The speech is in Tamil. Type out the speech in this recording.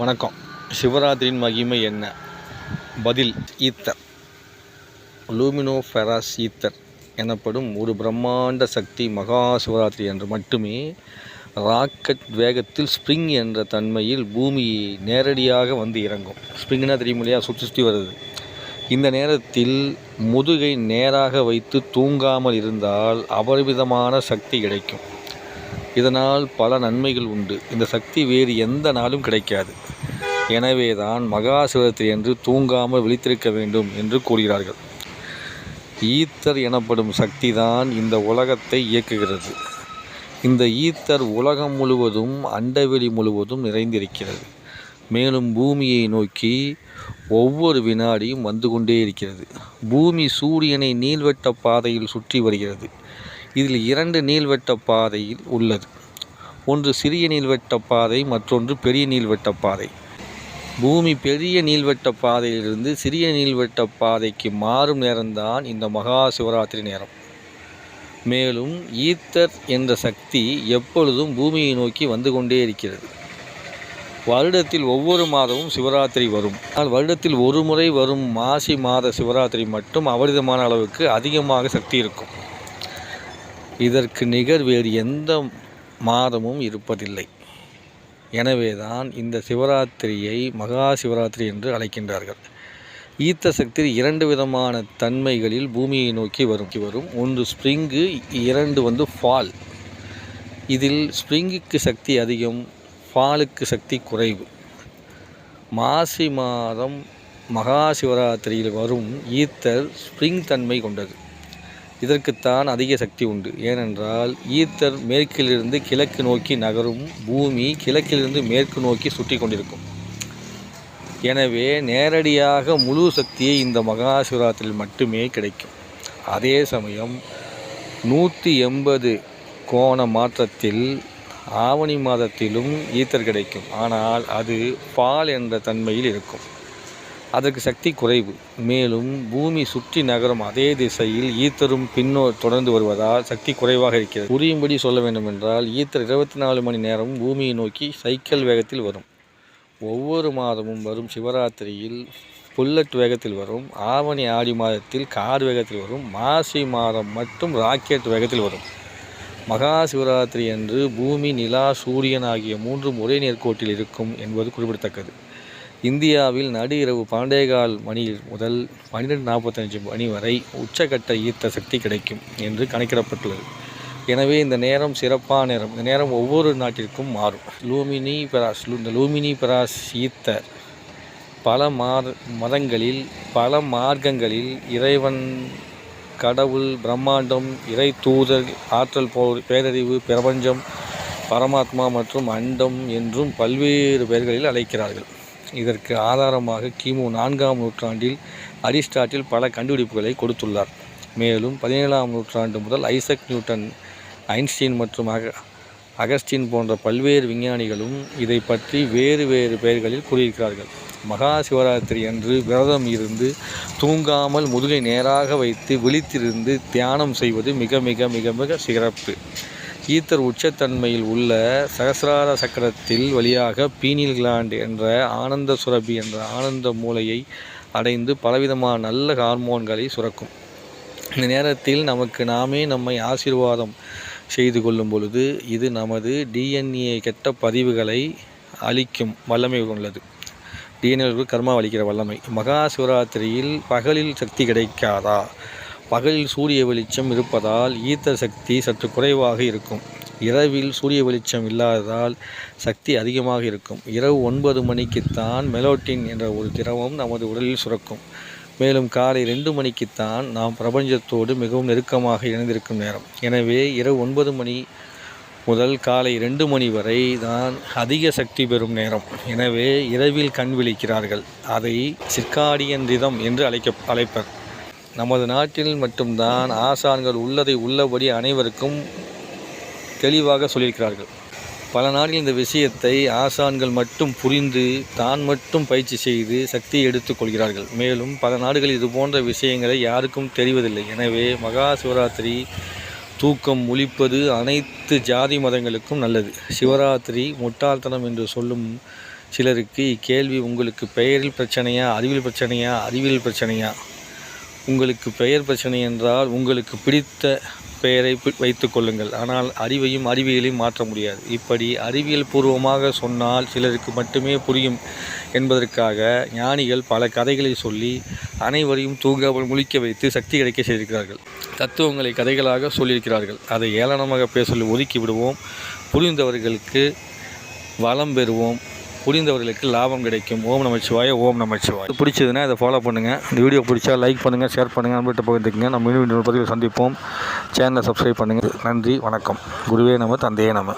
வணக்கம். சிவராத்திரியின் மகிமை என்ன? பதில் ஈத்தர். லூமினோஃபெராஸ் ஈத்தர் எனப்படும் ஒரு பிரம்மாண்ட சக்தி மகா சிவராத்திரி என்று மட்டுமே ராக்கெட் வேகத்தில் ஸ்ப்ரிங் என்ற தன்மையில் பூமி நேரடியாக வந்து இறங்கும். ஸ்ப்ரிங்னா தெரியும் இல்லையா? சுற்றி சுற்றி வருது. இந்த நேரத்தில் முதுகை நேராக வைத்து தூங்காமல் இருந்தால் அபரிவிதமான சக்தி கிடைக்கும். இதனால் பல நன்மைகள் உண்டு. இந்த சக்தி வேறு எந்த நாளும் கிடைக்காது. எனவே தான் மகா சிவராத்திரி என்று தூங்காமல் விழித்திருக்க வேண்டும் என்று கூறுகிறார்கள். ஈத்தர் எனப்படும் சக்தி தான் இந்த உலகத்தை இயக்குகிறது. இந்த ஈத்தர் உலகம் முழுவதும் அண்டவெளி முழுவதும் நிறைந்திருக்கிறது. மேலும் பூமியை நோக்கி ஒவ்வொரு வினாடியும் வந்து கொண்டே இருக்கிறது. பூமி சூரியனை நீள்வட்ட பாதையில் சுற்றி வருகிறது. இதில் இரண்டு நீள்வட்ட பாதையில் உள்ளது. ஒன்று சிறிய நீள்வட்ட பாதை மற்றொன்று பெரிய நீள்வட்ட பாதை. பூமி பெரிய நீள்வட்ட பாதையிலிருந்து சிறிய நீள்வட்ட பாதைக்கு மாறும் நேரம்தான் இந்த மகா சிவராத்திரி நேரம். மேலும் ஈத்தர் என்ற சக்தி எப்பொழுதும் பூமியை நோக்கி வந்து கொண்டே இருக்கிறது. வருடத்தில் ஒவ்வொரு மாதமும் சிவராத்திரி வரும். ஆனால் வருடத்தில் ஒரு முறை வரும் மாசி மாத சிவராத்திரி மட்டும் அபரிதமான அளவுக்கு அதிகமாக சக்தி இருக்கும். இதற்கு நிகர் வேறு எந்த மாதமும் இருப்பதில்லை. எனவே தான் இந்த சிவராத்திரியை மகா சிவராத்திரி என்று அழைக்கின்றார்கள். ஈத்த சக்தி இரண்டு விதமான தன்மைகளில் பூமியை நோக்கி வரும். வரும். ஒன்று ஸ்ப்ரிங்கு இரண்டு வந்து ஃபால். இதில் ஸ்ப்ரிங்குக்கு சக்தி அதிகம் ஃபாலுக்கு சக்தி குறைவு. மாசி மாதம் மகா சிவராத்திரியில் வரும் ஈத்தர் ஸ்ப்ரிங் தன்மை கொண்டது. இதற்குத்தான் அதிக சக்தி உண்டு. ஏனென்றால் ஈத்தர் மேற்கிலிருந்து கிழக்கு நோக்கி நகரும் பூமி கிழக்கிலிருந்து மேற்கு நோக்கி சுற்றி கொண்டிருக்கும். எனவே நேரடியாக முழு சக்தியை இந்த மகாசிவராத்திரியில் மட்டுமே கிடைக்கும். அதே சமயம் நூற்றி எண்பது கோண மாற்றத்தில் ஆவணி மாதத்திலும் ஈத்தர் கிடைக்கும். ஆனால் அது பால் என்ற தன்மையில் இருக்கும். அதற்கு சக்தி குறைவு. மேலும் பூமி சுற்றி நகரும் அதே திசையில் ஈத்தரும் பின்னோ தொடர்ந்து வருவதால் சக்தி குறைவாக இருக்கிறது. புரியும்படி சொல்ல வேண்டுமென்றால் ஈத்தர் இருபத்தி நாலு மணி நேரம் பூமியை நோக்கி சைக்கிள் வேகத்தில் வரும். ஒவ்வொரு மாதமும் வரும் சிவராத்திரியில் புல்லட் வேகத்தில் வரும் ஆவணி ஆடி மாதத்தில் கார் வேகத்தில் வரும் மாசி மாதம் மட்டும் ராக்கெட் வேகத்தில் வரும். மகா சிவராத்திரி அன்று பூமி நிலா சூரியன் ஆகிய மூன்றும் ஒரே நேர்கோட்டில் இருக்கும் என்பது குறிப்பிடத்தக்கது. இந்தியாவில் நடு இரவு பன்னெண்டேகால் மணி முதல் பன்னிரெண்டு நாற்பத்தஞ்சு மணி வரை உச்சக்கட்ட ஈர்த்த சக்தி கிடைக்கும் என்று கணக்கிடப்பட்டுள்ளது. எனவே இந்த நேரம் சிறப்பான நேரம். இந்த நேரம் ஒவ்வொரு நாட்டிற்கும் மாறும். லூமினி பெராஸ் இந்த லூமினி பெராஸ் ஈத்தர் பல மார் மதங்களில் பல மார்க்கங்களில் இறைவன் கடவுள் பிரம்மாண்டம் இறை தூதர் ஆற்றல் போ பேரறிவு பிரபஞ்சம் பரமாத்மா மற்றும் அண்டம் என்றும் பல்வேறு பெயர்களில் அழைக்கிறார்கள். இதற்கு ஆதாரமாக கிமு நான்காம் நூற்றாண்டில் அரிஸ்டாட்டில் பல கண்டுபிடிப்புகளை கொடுத்துள்ளார். மேலும் பதினேழாம் நூற்றாண்டு முதல் ஐசக் நியூட்டன் ஐன்ஸ்டீன் மற்றும் அக அகஸ்டின் போன்ற பல்வேறு விஞ்ஞானிகளும் இதை பற்றி வேறு வேறு பெயர்களில் கூறியிருக்கிறார்கள். மகா சிவராத்திரி அன்று விரதம் இருந்து தூங்காமல் முதுகை நேராக வைத்து விழித்திருந்து தியானம் செய்வது மிக மிக மிக மிக சிறப்பு. ஈத்தர் உச்சத்தன்மையில் உள்ள சகசிரார சக்கரத்தில் வழியாக பீனில் கிளாண்ட் என்ற ஆனந்த சுரபி என்ற ஆனந்த மூளையை அடைந்து பலவிதமான நல்ல ஹார்மோன்களை சுரக்கும். இந்த நேரத்தில் நமக்கு நாமே நம்மை ஆசீர்வாதம் செய்து கொள்ளும் பொழுது இது நமது டிஎன்ஏ கெட்ட பதிவுகளை அழிக்கும் வல்லமை உள்ளது டிஎன்ஏ கர்மா அளிக்கிற வல்லமை. மகா சிவராத்திரியில் பகலில் சக்தி கிடைக்காதா? பகலில் சூரிய வெளிச்சம் இருப்பதால் ஈத்தர் சக்தி சற்று குறைவாக இருக்கும். இரவில் சூரிய வெளிச்சம் இல்லாததால் சக்தி அதிகமாக இருக்கும். இரவு ஒன்பது மணிக்குத்தான் மெலோட்டின் என்ற ஒரு திரவம் நமது உடலில் சுரக்கும். மேலும் காலை ரெண்டு மணிக்குத்தான் நாம் பிரபஞ்சத்தோடு மிகவும் நெருக்கமாக இணைந்திருக்கும் நேரம். எனவே இரவு ஒன்பது மணி முதல் காலை ரெண்டு மணி வரை தான் அதிக சக்தி பெறும் நேரம். எனவே இரவில் கண் விழிக்கிறார்கள். அதை சிற்காடியன் ரிதம் என்று அழைக்க அழைப்பர். நமது நாட்டில் மட்டும்தான் ஆசான்கள் உள்ளதை உள்ளபடி அனைவருக்கும் தெளிவாக சொல்லியிருக்கிறார்கள். பல நாடுகள் இந்த விஷயத்தை ஆசான்கள் மட்டும் புரிந்து தான் மட்டும் பயிற்சி செய்து சக்தியை எடுத்துக் கொள்கிறார்கள். மேலும் பல நாடுகள் இது போன்ற விஷயங்களை யாருக்கும் தெரிவதில்லை. எனவே மகா சிவராத்திரி தூக்கம் ஒழிப்பது அனைத்து ஜாதி மதங்களுக்கும் நல்லது. சிவராத்திரி முட்டாள்தனம் என்று சொல்லும் சிலருக்கு இக்கேள்வி உங்களுக்கு பெயரில் பிரச்சனையா அறிவியல் பிரச்சனையா அறிவியல் பிரச்சனையா? உங்களுக்கு பெயர் பிரச்சனை என்றால் உங்களுக்கு பிடித்த பெயரை பி- வைத்துக் கொள்ளுங்கள். ஆனால் அறிவையும் அறிவியலையும் மாற்ற முடியாது. இப்படி அறிவியல் பூர்வமாக சொன்னால் சிலருக்கு மட்டுமே புரியும் என்பதற்காக ஞானிகள் பல கதைகளை சொல்லி அனைவரையும் தூங்காமல் முழிக்க வைத்து சக்தி கிடைக்க செய்திருக்கிறார்கள். தத்துவங்களை கதைகளாக சொல்லியிருக்கிறார்கள். அதை ஏளனமாக பேச ஒதுக்கி விடுவோம். புரிந்தவர்களுக்கு வளம் பெறுவோம். புரிந்தவர்களுக்கு லாபம் கிடைக்கும். ஓம் நமச்சிவாய ஓம் நமச்சிவாய். பிடிச்சதுன்னா இதை ஃபாலோ பண்ணுங்கள் இந்த வீடியோ பிடிச்சா லைக் பண்ணுங்கள் ஷேர் பண்ணுங்கள் நண்பர்கிட்ட பகிர்ந்துக்குங்க. நம்ம இன்னும் பதிவில் சந்திப்போம். சேனலை சப்ஸ்கிரைப் பண்ணுங்கள் நன்றி வணக்கம். குருவே நம தந்தையே நம.